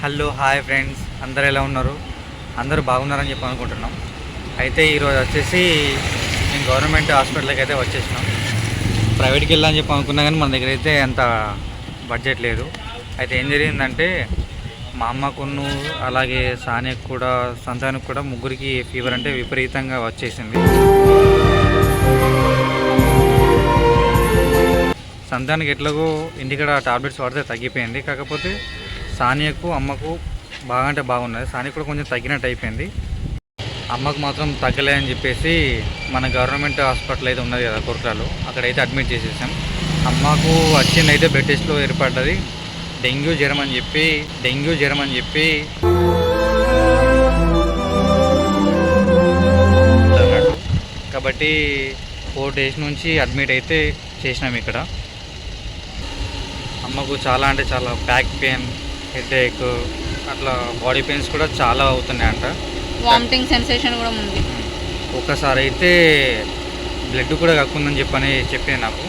Hello hi friends. అందరు ఎలా ఉన్నారు? అందరూ బాగున్నారని చెప్పి అనుకుంటున్నాం. అయితే ఈరోజు వచ్చేసి మేము గవర్నమెంట్ హాస్పిటల్కి అయితే వచ్చేసినాం. ప్రైవేట్కి వెళ్ళాలని చెప్పి అనుకున్నా కానీ మన దగ్గర అయితే అంత బడ్జెట్ లేదు. అయితే ఏం జరిగిందంటే మా అమ్మకును అలాగే సానియకు కూడా సంతానికి కూడా ముగ్గురికి ఫీవర్ అంటే విపరీతంగా వచ్చేసింది. సంతానికి ఎట్లాగో ఇంటికాడ టాబ్లెట్స్ వాడితే తగ్గిపోయింది. కాకపోతే సానియకు అమ్మకు బాగా అంటే బాగున్నది సానియకు కూడా కొంచెం తగ్గినట్టు అయిపోయింది. అమ్మకు మాత్రం తగ్గలే అని చెప్పేసి మన గవర్నమెంట్ హాస్పిటల్ అయితే ఉన్నది కదా కొరటాలు అక్కడైతే అడ్మిట్ చేసేసాం. అమ్మకు వచ్చింది అయితే బెడ్ టెస్ట్లో ఏర్పడ్డది. డెంగ్యూ జ్వరం అని చెప్పి డెంగ్యూ జ్వరం అని చెప్పి కాబట్టి ఫోర్ డేస్ నుంచి అడ్మిట్ అయితే చేసినాం ఇక్కడ. అమ్మకు చాలా అంటే చాలా బ్యాక్ పెయిన్ హెడేక్ అట్లా బాడీ పెయిన్స్ కూడా చాలా అవుతున్నాయి అంట వామిటింగ్ సెన్సేషన్ కూడా ఉంది. ఒక్కసారి అయితే బ్లడ్ కూడా కక్కుందని చెప్పని చెప్పింది నాకు.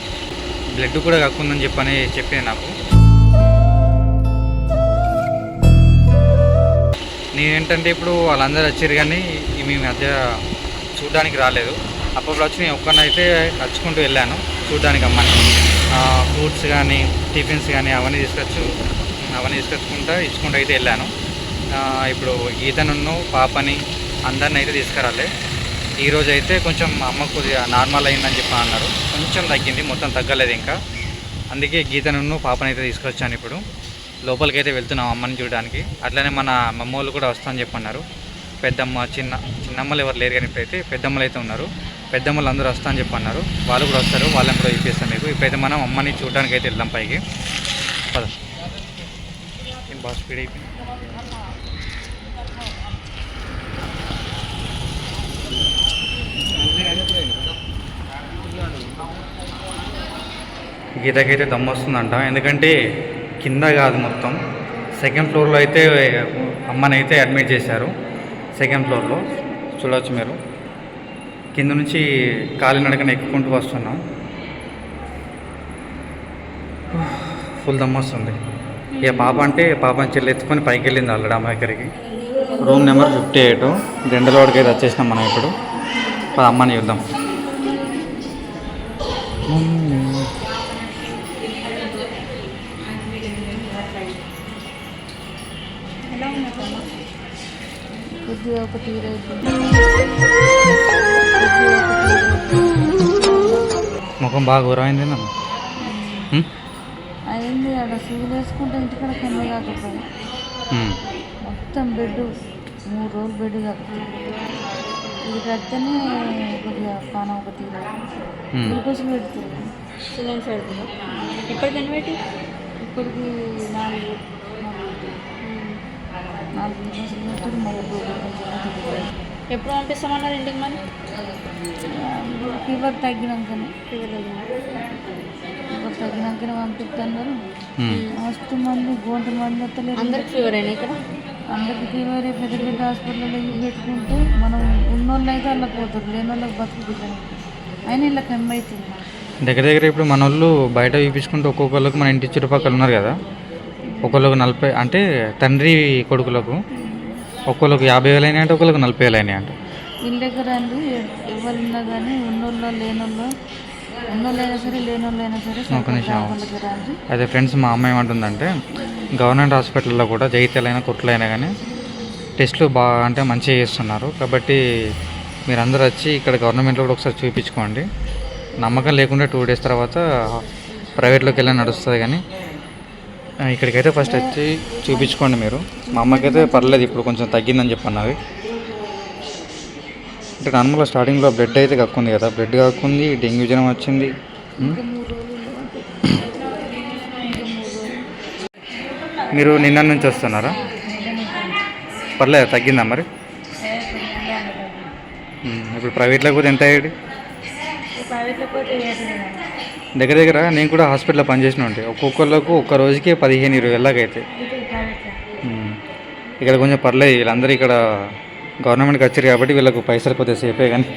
బ్లడ్ కూడా కక్కుందని చెప్పని చెప్పింది నాకు. నేనేంటంటే ఇప్పుడు వాళ్ళందరూ వచ్చారు కానీ మీ మధ్య చూడడానికి రాలేదు. అప్పుడు వచ్చి నేను ఒక్కనైతే నడుచుకుంటూ వెళ్ళాను. చూడడానికి అమ్మని ఫ్రూట్స్ కానీ టిఫిన్స్ కానీ అవన్నీ తీసుకొచ్చు అవన్నీ తీసుకొచ్చుకుంటా ఇచ్చుకుంటూ అయితే వెళ్ళాను. ఇప్పుడు ఈతనున్ను పాపని అందరిని అయితే తీసుకురాలే. ఈరోజు అయితే కొంచెం అమ్మ కొద్దిగా నార్మల్ అయిందని చెప్పి అన్నారు. కొంచెం తగ్గింది మొత్తం తగ్గలేదు ఇంకా. అందుకే గీతనున్ను పాపని అయితే తీసుకొచ్చాను ఇప్పుడు. లోపలికి అయితే వెళ్తున్నాం అమ్మని చూడడానికి. అట్లనే మన మమ్మోళ్ళు కూడా వస్తామని చెప్పన్నారు పెద్దమ్మ చిన్న చిన్నమ్మలు ఎవరు లేరు కానీ ఇప్పుడైతే పెద్దమ్మలు అయితే ఉన్నారు. పెద్దమ్మలు అందరూ వస్తా అని చెప్పి అన్నారు. వాళ్ళు కూడా వస్తారు వాళ్ళని కూడా ఇప్పిస్తాం మీకు. ఇప్పుడైతే మనం అమ్మని చూడడానికి అయితే వెళ్దాం పైకి. పద. అయిపోయింది బాగా స్పీడ్ అయిపోయింది. గీతకైతే దమ్మొస్తుందంట ఎందుకంటే కింద కాదు మొత్తం. సెకండ్ ఫ్లోర్లో అయితే అమ్మని అయితే అడ్మిట్ చేశారు సెకండ్ ఫ్లోర్లో చూడవచ్చు మీరు. కింద నుంచి కాలినడకన ఎక్కుకుంటూ వస్తున్నాం. ఫుల్ దమ్మొస్తుంది ఇక పాప అంటే పాపని చెల్లి ఎత్తుకొని పైకి వెళ్ళింది ఆల్రెడీ అమ్మ దగ్గరికి. Room number fifty eight. జెండలోడికి అయితే వచ్చేసినాం మనం ఇప్పుడు. అమ్మని చూద్దాం. ముఖం బాగా ఘోరమైంది అయింది ఆడ సూలు వేసుకుంటే ఇంటికాడ కన్ను కాకపోయి మొత్తం బెడ్ మూడు రోజులు బెడ్ కాకపోయి ఇది కడితేనే కొద్దిగా పానం ఒక తీరు గ్లూకోజ్లు పెడుతుంది సిలిండర్ పెడుతుంది ఎప్పటికైనా పెట్టి? ఇప్పటికి నాలుగు నాలుగు గ్లూకోజ్లు మూడు గ్లూకోజ్ ఎప్పుడు పంపిస్తామన్నారు ఇంటికి మరి? ఫీవర్ తగ్గినాకనే. ఫీవర్ ఫీవర్ తగ్గినాకనే పంపిస్తున్నారు మస్తు మంది గోంట మంది అందరికి ఫీవర్ అయినా ఇక్కడ? అందరికి ఫీవర్ పెద్ద పెద్ద హాస్పిటల్లో పెట్టుకుంటే మనం ఉన్నోళ్ళు అయితే అలా పోతారు లేని వాళ్ళకి బతుకుతారు అయినా ఇలా కమ్మి అవుతుంది దగ్గర దగ్గర ఇప్పుడు మన వాళ్ళు బయట చూపించుకుంటే ఒక్కొక్కరికి మన ఇంటి చుట్టుపక్కల ఉన్నారు కదా. ఒకళ్ళకు నలభై అంటే తండ్రి కొడుకులకు ఒక్కొక్కరికి యాభై వేలు అయినాయి అంటే ఒకళ్ళకి నలభై వేలు అయినాయి అంట వీళ్ళ దగ్గర అండి ఎవరున్నా కానీ ఉన్నోళ్ళు లేనోళ్ళు ఉన్నోళ్ళైనా సరే లేనోళ్ళైనా సరే ఒక నిమిషం. అయితే ఫ్రెండ్స్ మా అమ్మ ఏమంటుందంటే గవర్నమెంట్ హాస్పిటల్లో కూడా జైత్యాలైనా కొట్లైనా కానీ టెస్టులు బాగా అంటే మంచిగా చేస్తున్నారు. కాబట్టి మీరందరూ వచ్చి ఇక్కడ గవర్నమెంట్లో కూడా ఒకసారి చూపించుకోండి. నమ్మకం లేకుండా టూ డేస్ తర్వాత ప్రైవేట్లోకి వెళ్ళి నడుస్తుంది కానీ ఇక్కడికైతే ఫస్ట్ వచ్చి చూపించుకోండి మీరు. మా అమ్మకైతే పర్లేదు ఇప్పుడు కొంచెం తగ్గిందని చెప్పన్నది అంటే నార్మల్గా స్టార్టింగ్లో బ్లడ్ అయితే కక్కుంది కదా. బ్లడ్ కక్కుంది డెంగ్యూ జ్వరం వచ్చింది. మీరు నిన్న నుంచి వస్తున్నారా? పర్లేదు తగ్గిందా మరి? ఇప్పుడు ప్రైవేట్లో కూడా ఎంత అయ్యాడు పోతే దగ్గర దగ్గర నేను కూడా హాస్పిటల్లో పనిచేసిన ఉంటే ఒక్కొక్కళ్ళకు ఒక్క రోజుకే పదిహేను ఇరవై వేలకు అయితే. ఉమ్, ఇక్కడ కొంచెం పర్లేదు వీళ్ళందరూ ఇక్కడ గవర్నమెంట్కి వచ్చారు కాబట్టి వీళ్ళకు పైసలు కొద్దిగా సేఫే కానీ.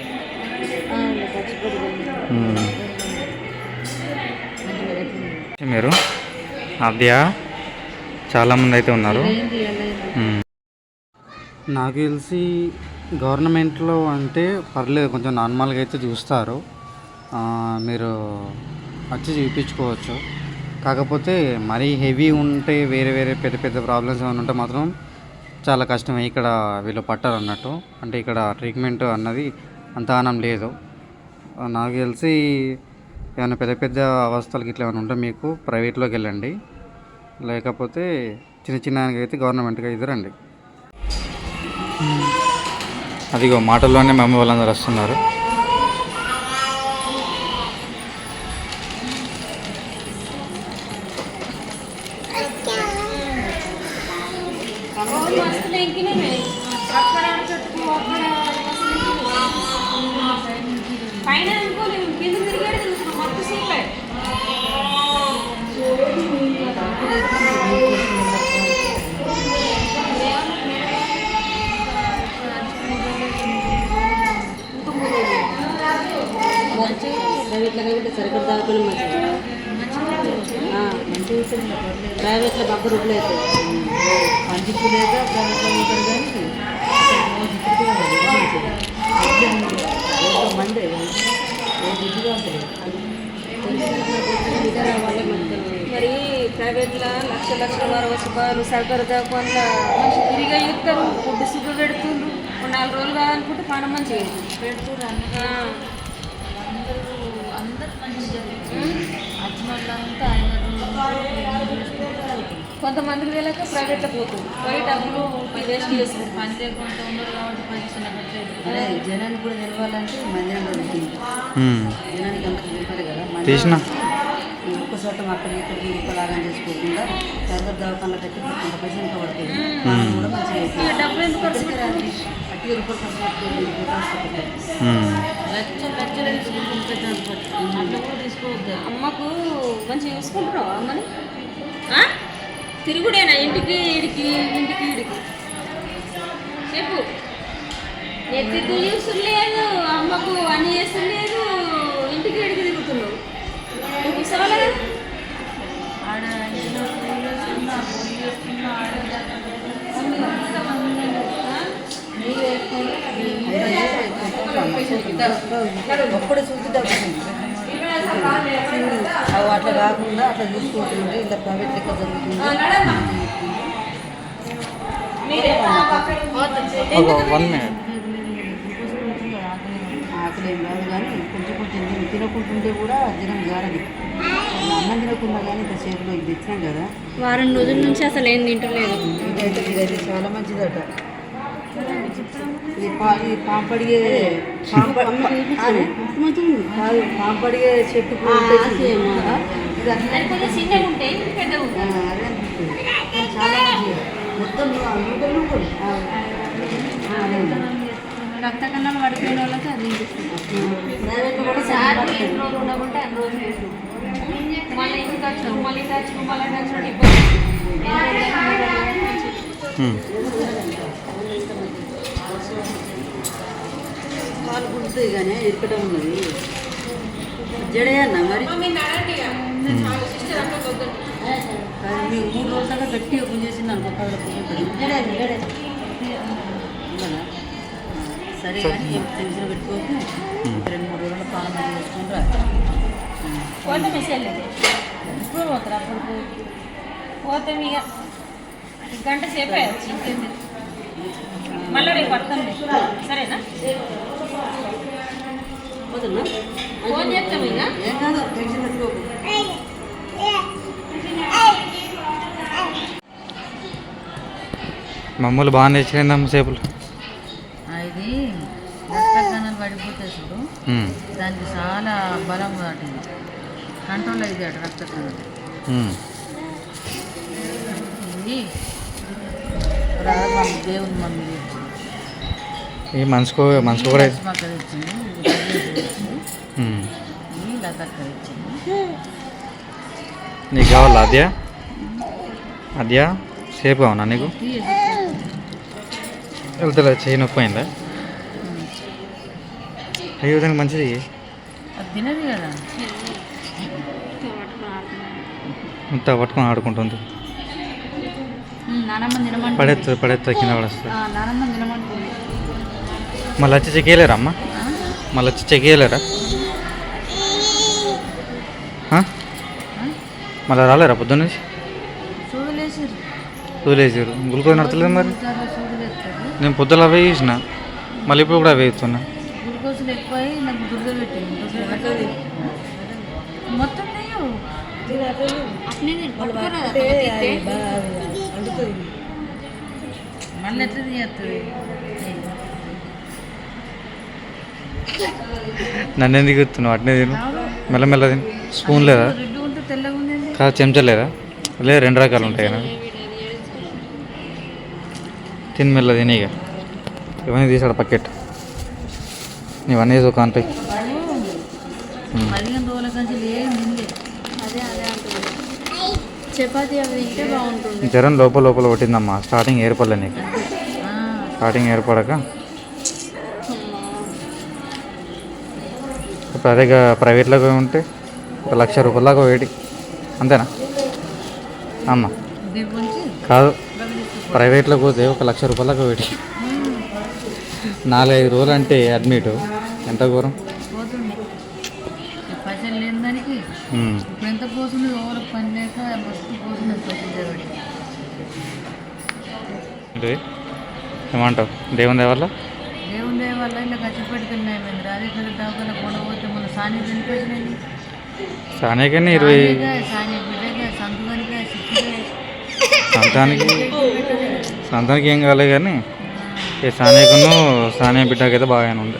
మీరు అద్యా చాలామంది అయితే ఉన్నారు. నాకు తెలిసి గవర్నమెంట్లో అంటే పర్లేదు కొంచెం నార్మల్గా అయితే చూస్తారు ఆ, మీరు వచ్చి చూపించుకోవచ్చు కాకపోతే మరీ హెవీ ఉంటే వేరే వేరే పెద్ద పెద్ద ప్రాబ్లమ్స్ ఏమైనా ఉంటే మాత్రం చాలా కష్టమే ఇక్కడ వీళ్ళు పట్టారు అన్నట్టు. అంటే ఇక్కడ ట్రీట్మెంట్ అన్నది అంతగానం లేదు. నాకు తెలిసి ఏమైనా పెద్ద పెద్ద అవస్థలకి ఇట్లా ఏమైనా ఉంటే మీకు ప్రైవేట్లోకి వెళ్ళండి. లేకపోతే చిన్న చిన్న అయితే గవర్నమెంట్గా ఎదురండి అదిగో మాటల్లోనే మమ్మీ వాళ్ళందరూ వస్తున్నారు. ప్రైవేట్లో కాబట్టి సరిగ్గా దాకా మంచిగా ప్రైవేట్లో డబ్బు రూపాయలు అవుతాయి మంచికి లేదా ప్రైవేట్లో ఉంటారు కానీ మండే మరి ప్రైవేట్లో లక్ష లక్షల వారు రూపాయలు సర్కారు దాకా మంచి తిరిగా ఇస్తారు. ఫుడ్ సుఖ పెడుతుండ్రు. నాలుగు రోజులు కావాలనుకుంటే పని మంచిగా పెడుతురు కొంతమందికి తెలియక ప్రైవేట్లో పోతుంది. పోయి డబ్బులు వేస్ట్ చేసుకుంటారు పని లేకుండా ఉన్నారు కాబట్టి జనానికి కూడా తెలవాలంటే మ్మ్. జనానికి అంత కదా చోట అక్కడ ఇక్కడికి ఇంకలాగా చేసుకోకుండా సర్వర్ దవాఖానలో పెట్టి కొంత పైసలు ఇంకా పడుతుంది. మనం కూడా మంచిగా. అట్టి రూపాయలు. లక్షలు లక్షలు అట్లా కూడా తీసుకోవద్దు. అమ్మకు మంచిగా చూసుకుంటున్నావా అమ్మని? ఆ? తిరుగుడేనా ఇంటికి ఇడికి ఇంటికి ఇడికి చెప్పు. ఎత్తికు చూస్తలేదు అమ్మకు అన్ని చేస్తలేదు. ఇంటికి ఇడికి తిరుగుతున్నావు. నువ్వు కూర్చోవాలి చూసి తగ్గుతుంది అవి అట్లా కాకుండా అట్లా చూసుకుంటుంటే ఇంత ప్రైవేట్ లెక్క జరుగుతుంది ఒక వన్ మినిట్ ఆకలి ఏం కాదు కానీ కొంచెం కొంచెం తిని తినకుంటుంటే కూడా జనం జారది. అన్నం తినకుండా కానీ ఇంత సేపులో ఇది తెచ్చినాం కదా వారం రోజుల నుంచి అసలు ఏం తింటలేదు ఇదైతే ఇదైతే చాలా మంచిదట ఇది పా ఇది పాంపడిగే. కాదు చెట్టు? ఇది అట్లా అదే అనిపిస్తుంది చాలా మంచిగా. మొత్తం నూకలు నూకలు. రక్త కన్నాలు పడిపోయిన వాళ్ళకి అది కూడా సార్ చాలా ఎన్ని రోజులు ఉండకుంటే అన్ని రోజులు మళ్ళీ ఇంటికి వచ్చినాం మళ్ళీ వచ్చినాం మళ్ళీ వచ్చినాం ఇబ్బంది. పాలు పుడుతుంది కానీ ఇరుకటం ఉన్నది జడేయన్న మరి మీరు మూడు రోజుల దాకా గట్టిగా గుంజేసింది అనుకో కళ్ళ జడేయండి జడే ఉన్నదా? సరే కానీ టెన్షన్ పెట్టుకోకు రెండు మూడు రోజుల పాలు చేసుకుని రా పోతే మెసేజ్ లేదు. ఇప్పుడు పోతారు అప్పుడు పోతే ఇక గంట సేపు మళ్ళీ రేపు సరేనా? ఫోన్ చేస్తాం ఇక? మమ్మల్ని బాగా తెచ్చిపోయిందమ్మ సేపులు ఇది రక్తకణాలు పడిపోతాయి చూడు. దానికి చాలా బలం వాటింది కంట్రోల్ అయ్యాడు మమ్మీ దేవుని మమ్మీ ఈ మనసుకో మనసుకో కూడా నీకు కావాలా అద్యా అద్యా సేపు కావునా నీకు? ఇది వెళ్తా చెయ్యి నొప్పి అయిందా అయ్యో దానికి మంచిది? తినదు కదా. ఇంత పట్టుకొని ఆడుకుంటుంది. పడేస్తుంది పడేస్తుంది కింద పడేస్తుంది. మళ్ళీ వచ్చి చెక్ చేయలేరా అమ్మ? మళ్ళీ వచ్చి చెక్ చేయలేరా? మళ్ళీ రాలేరా పొద్దున్న వదిలేసారు గ్లూకోజ్ నడతలేదు మరి? నేను పొద్దున అవే చేసిన. మళ్ళీ ఇప్పుడు కూడా అవే ఇస్తున్నా మొత్తం మళ్ళీ ఎట్లా తీయస్తుంది నన్ను ఎందుకు అట్నే తిను. మెల్లమెల్ల తిను. స్పూన్ లేదా? కాదు చెంచా లేదా? లేదు రెండు రకాలు ఉంటాయి కదా. తిని మెల్ల తిని ఇక. ఇవన్నీ తీసాడు పకెట్ ఇవన్నీ వేసి ఒక కాన్పై పదిహేను రోజుల కంచి ఏం తిండి అదే అదే అంటుంది చపాతీ అవి తింటే బాగుంటుంది. జ్వరం లోపల లోపల కొట్టిందమ్మా స్టార్టింగ్ ఏర్పడలే నీకు. స్టార్టింగ్ ఏర్పడక. ఇప్పుడు అదే ప్రైవేట్లో ఉంటే ఒక లక్ష రూపాయల దాకా వేడి అంతేనా? అమ్మ. కాదు. ప్రైవేట్లో పోతే ఒక లక్ష రూపాయల దాకా వేడి నాలుగైదు రోజులు అంటే అడ్మిట్ ఎంత ఘోరం? ఏంటిది? ఏమంటావు? దేవుని దయ వల్ల దేవుని దయ వల్ల ఇలా ఖర్చు పెడుతున్నాయి మేము అదే కదా దవాఖాన పోతే మన సాని చనిపోయినాయి సానేకన్నా ఇరవై సంతానికి సంతానికి ఏం కాలేదు కానీ ఈ సానేకును సానే బిడ్డకి అయితే బాగానే ఉంది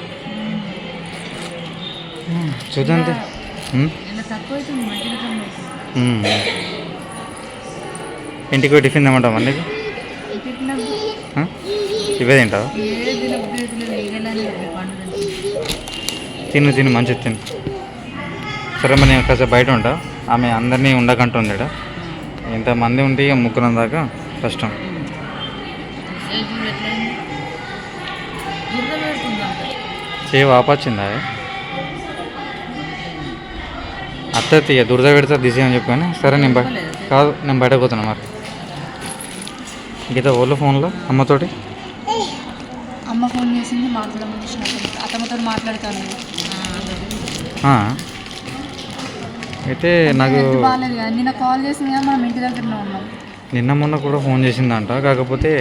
ఉమ్, చూద్దాం అంతే. ఉమ్, ఇలా తక్కువ అవుతుంది మంచిగా కన్నా ఉమ్. ఇంటికి టిఫిన్ తెమ్మంటావా నీకు? ఇవే తింటావు? తిను తిను మంచిది తిను. సరే మరి నేను కాసేపు బయట ఉంటా. ఆమె అందరినీ ఉండకంటుంది ఈడ. ఇంతమంది ఉంటే ఇక ముగ్గురం దాకా కష్టం. సేవ్ ఎట్లయింది అత్త తీయ దురద పెడితే దిశ అని చెప్పాను సరే నేను కాదు నేను బయటకు పోతున్నా మరి. గీత ఓళ్ళు ఫోన్లో అమ్మతోటి అమ్మ ఫోన్ చేసింది మాట్లాడమని అతమ్మతో మాట్లాడతాను. అయితే నాకు బాగాలేదు కదా. నిన్న కాల్ చేసింది కదా మనం ఇంటి దగ్గరనే ఉన్నాం. నిన్న మొన్న కూడా ఫోన్ చేసిందంట. కాకపోతే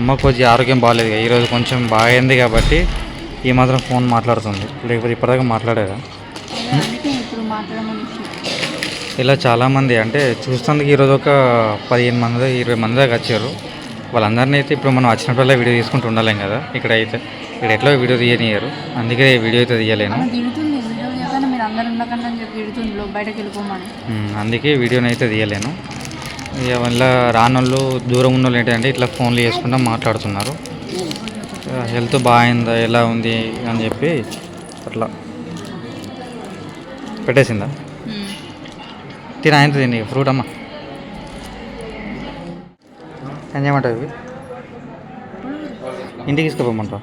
అమ్మకు కొంచెం ఆరోగ్యం బాగాలేదు కదా. ఈరోజు కొంచెం బాగైంది కాబట్టి ఈ మాత్రం ఫోన్ మాట్లాడుతుంది. లేకపోతే ఇప్పటిదాకా మాట్లాడేదా? ఇలా చాలామంది అంటే చూstanదుకు ఈరోజు ఒక పదిహేను మంది ఇరవై మంది దాకా వచ్చారు. వాళ్ళందరినీ అయితే ఇప్పుడు మనం వచ్చినప్పుడల్లా వీడియో తీసుకుంటూ ఉండలేం కదా? ఇక్కడ అయితే ఇక్కడ ఎట్లా వీడియో తీయనియరు అందుకే వీడియో అయితే తీయలేను. అందుకే వీడియోని అయితే తీయలేను. ఇక వల్ల రానోళ్ళు దూరం ఉన్న వాళ్ళు ఏంటంటే ఇట్లా ఫోన్లు చేసుకుంటూ మాట్లాడుతున్నారు. హెల్త్ బాగుందా ఎలా ఉంది అని చెప్పి అట్లా పెట్టేసిందా? తిన ఆయన తిని? ఫ్రూట్ అమ్మ? ఏం చేయమంటావు ఇవి ఇంటికి తీసుకుపోమంటావు?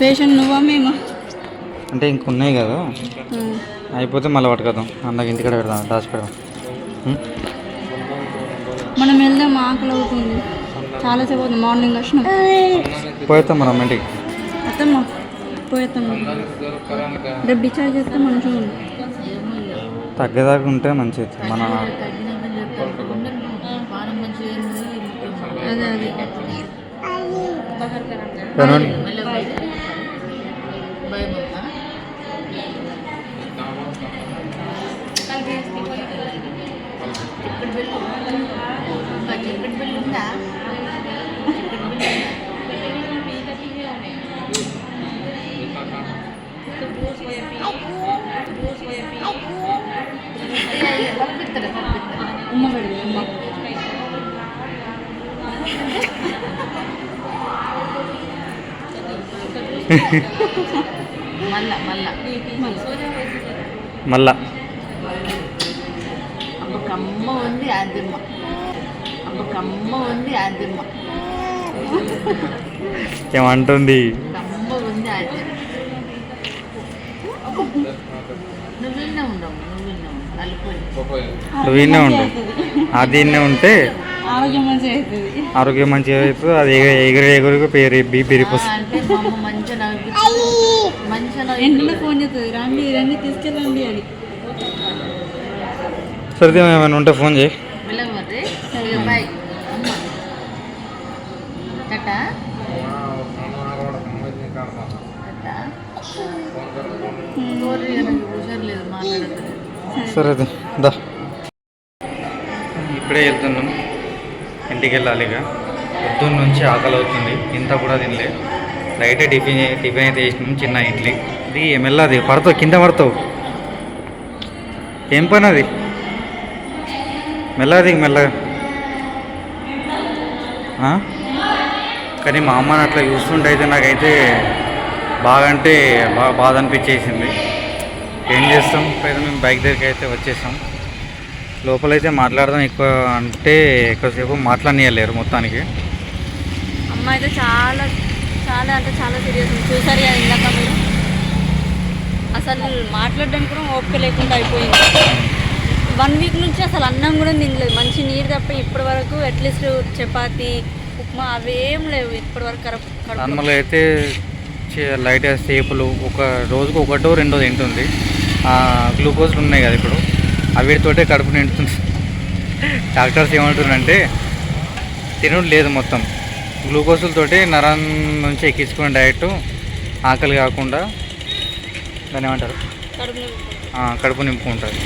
పేషెంట్ నువ్వా మేము? అంటే ఇంక ఉన్నాయి కదా. అయిపోతే మళ్ళీ పట్టుకొద్దాం అందరికి ఇంటికాడ పెడదాం దాచి పెడదాం? మనం వెళ్దాం ఆకలి అవుతుంది. చాలాసేపు అవుతుంది. మార్నింగ్ వచ్చినాం. పోయేస్తాం మనం ఇంటికి. అత్తమ్మ పోయేస్తాం రేపు డిశ్చార్జ్ చేస్తే మంచిగా ఉంది తగ్గేదాకా ఉంటే మంచిది. మన అదే మళ్ళా కమ్మ ఉంది ఆదిమ్మ అమ్మ కమ్మ ఉంది ఆదిమ్మ ఏమంటుంది? కమ్మ ఉంది ఆదిమ్మ నువ్వు విన్నా ఉండవు నువ్వు విన్నా అది ఈయనే ఉంటే ఆరోగ్యం మంచిగా అవుతుంది. ఆరోగ్యం మంచిగా అవుతుంది. అది ఎగ- ఎగిరి ఎగురికి పేరు బీపీ పెరిగిపోతుంది అంటే మా అమ్మ మంచిగా నవ్వించి మంచిగా ఎండలో ఫోన్ చేస్తుంది? రండి రండి తీసుకెళ్ళండి అని. సరే ఏమైనా ఉంటే ఫోన్ చేయి. సరే బాయ్. అమ్మ. కట్టా కట్టా హుషారు లేదు మాట్లాడదు సరే. అయితే, దా ఇప్పుడే వెళ్తున్నాం. ఇంటికి వెళ్ళాలి ఇక పొద్దున్న నుంచి ఆకలి అవుతుంది. ఇంత కూడా తినలే. లైట్ టిఫిన్ టిఫిన్ అయితే చేసినాం చిన్న ఇడ్లీ. ఇది మెల్లది పడతావు కింద పడతావు. ఏం పని అది? మెల్లది మెల్లగా. కానీ మా అమ్మని అట్లా చూస్తుంటే అయితే నాకైతే బాగా అంటే బాగా బాధ అనిపించేసింది. ఏం చేస్తాం? అయితే మేము బైక్ దగ్గరికి అయితే వచ్చేసాం. లోపలైతే మాట్లాడదాం ఎక్కువ అంటే ఎక్కువసేపు మాట్లాడనీయలేరు మొత్తానికి. అమ్మ అయితే చాలా చాలా అంటే చాలా సీరియస్ ఉంది. చూసారు కదా ఇందాక మీరు? అసలు మాట్లాడడానికి కూడా ఓపిక లేకుండా అయిపోయింది. వన్ వీక్ నుంచి అసలు అన్నం కూడా తినలేదు. మంచి నీరు తప్ప ఇప్పటి వరకు అట్లీస్ట్ చపాతి ఉప్మా అవేం లేవు ఇప్పటి వరకు. నార్మల్గా అయితే లైట్ సేపులు ఒక రోజుకు ఒకటో రెండో తింటుంది. గ్లూకోజ్లు ఉన్నాయి కదా ఇప్పుడు. అవిటితోటే కడుపు నిండుతుంది. డాక్టర్స్ ఏమంటున్నారంటే తినడం లేదు మొత్తం. గ్లూకోజులతోటి నరం నుంచి ఎక్కించుకునే డయట్ ఆకలి కాకుండా దాన్ని ఏమంటారు? కడుపు నింపుకుంటుంది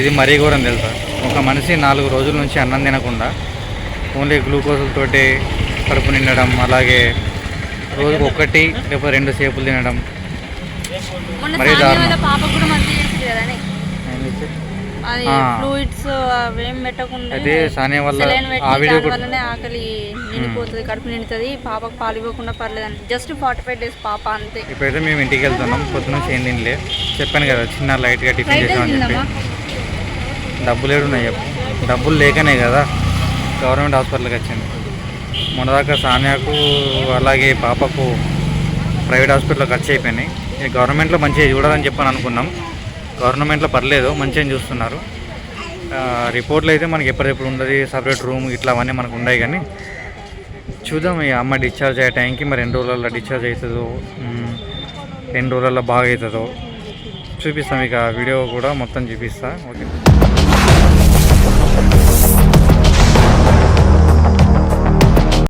ఇది మరీ ఘోరం తెలుసా? ఒక మనిషి నాలుగు రోజుల నుంచి అన్నం తినకుండా ఓన్లీ గ్లూకోజులతోటి కడుపు నిండడం అలాగే రోజుకు ఒకటి లేకపోతే రెండు సేపులు తినడం. మరీ దారుణం. వాళ్ళ పాపకు కూడా మంచి చేసింది కదా ఏంటి? అది ఆ. ఫ్లూయిడ్స్ అవేం పెట్టకుండా అయితే సానియా వల్ల వల్లనే ఆకలి నిండిపోతుంది కడుపు నిండుతుంది. పాపకు పాలు ఇవ్వకుండా పర్లేదని జస్ట్ ఫార్టీ ఫైవ్ డేస్ పాప అంతే. ఇప్పుడైతే మేము ఇంటికి వెళ్తున్నాం. పొద్దున్న నుంచి ఏం తినలే. చెప్పాను కదా చిన్న లైట్గా టిఫిన్ చేసామని చెప్పి. డబ్బులు ఏడున్నాయి డబ్బులు లేకనే కదా గవర్నమెంట్ హాస్పిటల్కి వచ్చింది. మొన్నదాకా సానియాకు అలాగే పాపకు ప్రైవేట్ హాస్పిటల్లో ఖర్చు అయిపోయినాయి. గవర్నమెంట్లో మంచిగా చూడాలని చెప్పని అనుకున్నాం. గవర్నమెంట్లో పర్లేదు మంచిగా చూస్తున్నారు. రిపోర్ట్లు అయితే మనకి ఎప్పటికెప్పుడు ఉండదు సపరేట్ రూమ్ ఇట్లా అవన్నీ మనకు ఉన్నాయి కానీ చూద్దాం ఈ అమ్మ డిశ్చార్జ్ అయ్యే టైంకి మరి రెండు రోజులలో డిశ్చార్జ్ అవుతుందో రెండు రోజులలో బాగా అవుతుందో. చూపిస్తాం ఇక వీడియో కూడా మొత్తం చూపిస్తా ఓకే.